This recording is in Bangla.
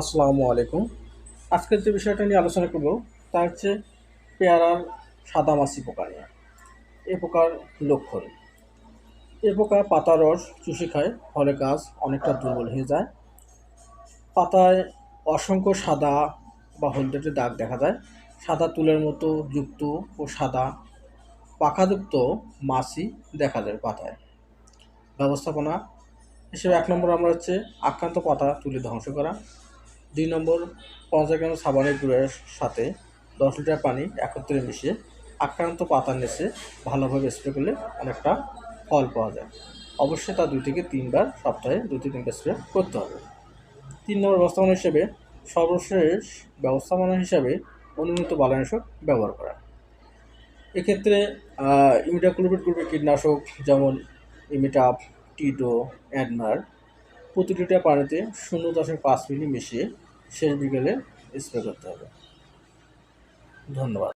আসসালামু আলাইকুম। আজকের যে বিষয়টা নিয়ে আলোচনা করব, তা হচ্ছে পেয়ারার সাদামাছি পোকা নিয়ে। এ পোকার লক্ষণ। এ পোকা পাতার রস চুষে খায়, ফলে গাছ অনেকটা দুর্বল হয়ে যায়। পাতায় অসংখ্য সাদা বা হলদেটে দাগ দেখা যায়। সাদা তুলের মতো যুক্ত ও সাদা পাখাযুক্ত মাছি দেখা যায় পাতায়। ব্যবস্থাপনা হিসেবে এক নম্বর আমরা হচ্ছে আক্রান্ত পাতা তুলে ধ্বংস করা। দুই নম্বর পঞ্চাশ গ্রাম সাবানের গুঁড়ের সাথে দশ লিটার পানি একত্রে মিশিয়ে আক্রান্ত পাতার নিচে ভালোভাবে স্প্রে করলে অনেকটা ফল পাওয়া যায়। অবশ্যই তা দুই থেকে তিনবার সপ্তাহে দুই থেকে তিনবার স্প্রে করতে হবে। তিন নম্বর ব্যবস্থাপনা হিসেবে সর্বশেষ ব্যবস্থাপনা হিসাবে অনুমোদিত বালানাশক ব্যবহার করা। এক্ষেত্রে ইমিডাক্লোভিড গ্রুপের কীটনাশক যেমন ইমিটাপ টিডো অ্যাডমার প্রতি লিটার পানিতে শূন্য দশমিক পাঁচ মিলি মিশিয়ে শেষ বিকেলে স্প্রে করতে হবে। ধন্যবাদ।